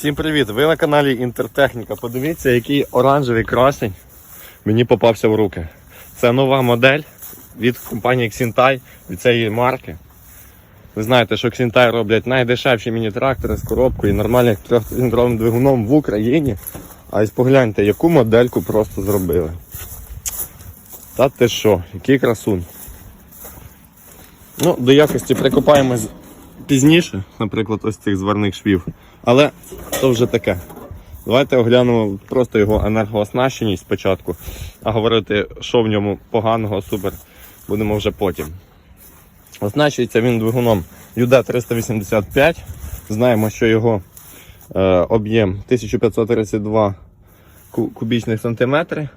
Всім привіт! Ви на каналі Інтертехніка. Подивіться, який оранжевий красень мені попався в руки. Це нова модель від компанії Xintai, від цієї марки. Ви знаєте, що Xintai роблять найдешевші міні-трактори з коробкою і нормальним трьохциліндровим двигуном в Україні. А ось погляньте, яку модельку просто зробили. Та ти що, який красун. Ну, до якості прикопаємось пізніше, наприклад, ось цих зварних швів. Але то вже таке. Давайте оглянемо просто його енергооснащеність спочатку, а говорити, що в ньому поганого, супер, будемо вже потім. Оснащується він двигуном UD385. Знаємо, що його е, об'єм 1532 кубічних сантиметри.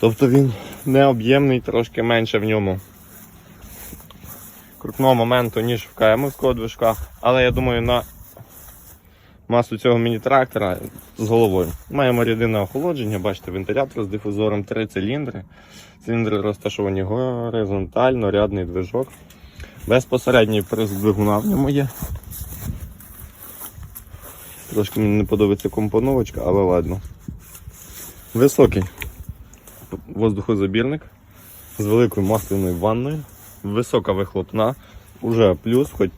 Тобто він не об'ємний, трошки менше в ньому крутного моменту, ніж в КМовського движка, але я думаю, на масу цього міні-трактора з головою. Маємо рідинне охолодження, бачите, вентилятор з дифузором, три циліндри. Циліндри розташовані горизонтально, рядний движок. Безпосередній приз двигуна в ньому є. Трошки мені не подобається компоновочка, але ладно. Високий воздухозабірник з великою масляною ванною висока вихлопна, уже плюс, хоч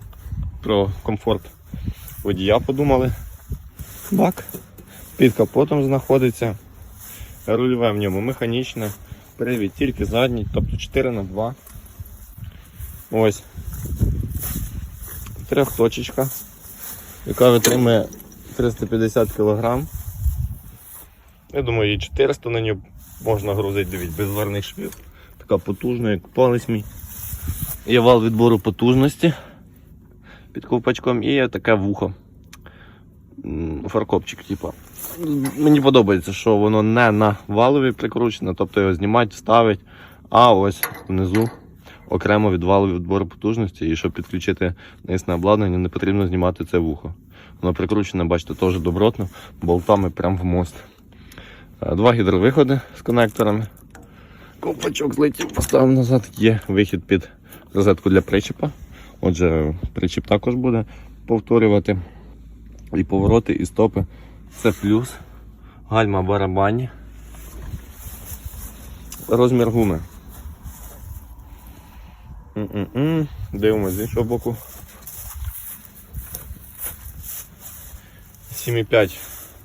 про комфорт водія подумали. Бак під капотом знаходиться. Рульове в ньому механічне, привід тільки задній, тобто 4 на 2 Ось. Трьохточечка, яка витримує 350 кг. Я думаю, і 400 на нього можна грузити, дивіться, без варних швів. Така потужна, як палець мій. Є вал відбору потужності під ковпачком і є таке вухо. Фаркопчик, типу. Мені подобається, що воно не на валові прикручене, тобто його знімати, ставить, а ось внизу окремо від валу відбору потужності. І щоб підключити наїсне обладнання, не потрібно знімати це вухо. Воно прикручене, бачите, теж добротно, болтами прямо в мост. Е, Два гідровиходи з конекторами. Ковпачок злетів, поставив назад. Є вихід під розетку для причіпа. Отже, причіп також буде повторювати. І повороти, і стопи. Це плюс. Гальма барабані. Розмір гуми. Дивимось з іншого боку. 7,5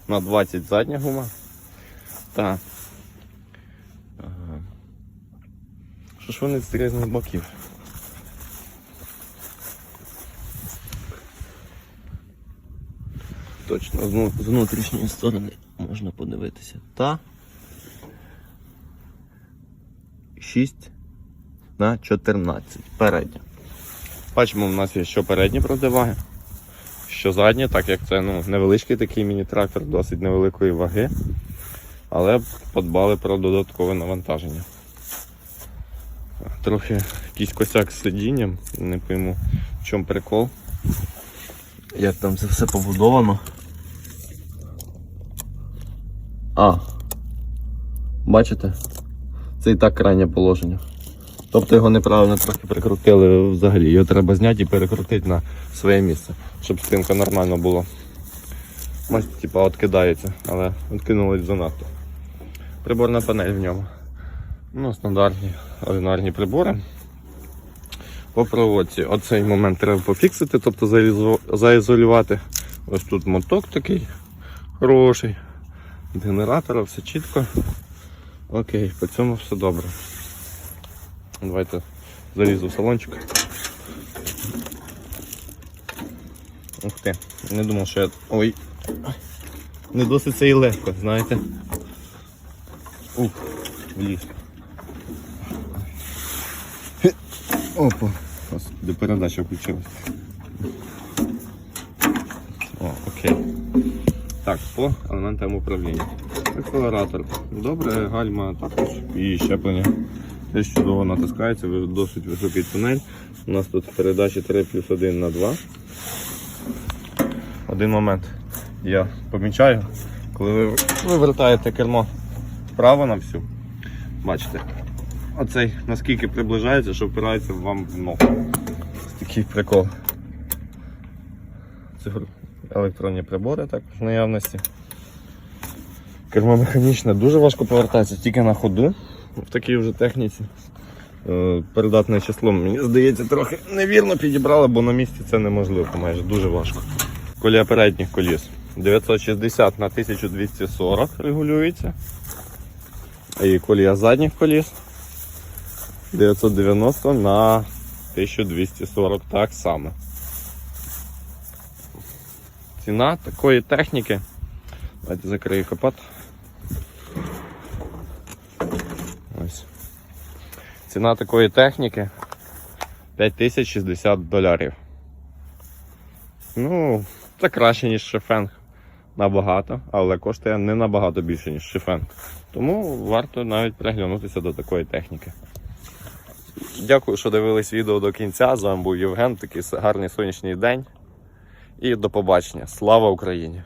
на 20 задня гума. Так. Що ж вони з різних боків? Точно, з внутрішньої сторони можна подивитися. Та 6 на 14. Передня. Бачимо, у нас є що передні противаги, що задні, так як це ну, невеличкий такий міні-трактор, досить невеликої ваги. Але подбали про додаткове навантаження. Трохи якийсь косяк з сидінням, не пойму в чому прикол. Як там це все побудовано. А. Бачите? Це і так крайнє положення. Тобто його неправильно трохи прикрутили взагалі. Його треба зняти і перекрутити на своє місце, щоб спинка нормально була. Бачите, типа відкидається, але відкинулось занадто. Приборна панель в ньому. Ну, стандартні ordinарні прибори. По проводці. Оцей момент треба пофіксити, тобто заізолювати. Ось тут моток такий хороший. Генератора все чітко. Окей, по цьому все добре. Давайте залізу в салончик. Ух ти, не думав, що я. Ой. Не досить це і легко, знаєте. Ух, вліз. Опа. Господи, передача включилась. О, окей. Так, по елементам управління. Акселератор. Добре, гальма також і щеплення. Теж чудово натискається, досить високий тунель. У нас тут передачі 3 плюс 1 на 2. Один момент я помічаю, коли ви вивертаєте кермо вправо на всю, бачите, оцей наскільки приближається, що впирається вам в ногу. Такий прикол. Це Електронні прибори також в наявності. Кермо механічне дуже важко повертається тільки на ходу в такій вже техніці. Е, Передатне число, мені здається, трохи невірно підібрали, бо на місці це неможливо, майже дуже важко. Колія передніх коліс 960 на 1240 регулюється. І колія задніх коліс 990 на 1240 так само. Ціна такої техніки. Давайте закрию капот. Ось. Ціна такої техніки 5060 доларів. Ну, це краще, ніж шифенг. Набагато, але коштує не набагато більше, ніж шифенг. Тому варто навіть приглянутися до такої техніки. Дякую, що дивились відео до кінця. З вами був Євген. Такий гарний сонячний день. І до побачення. Слава Україні!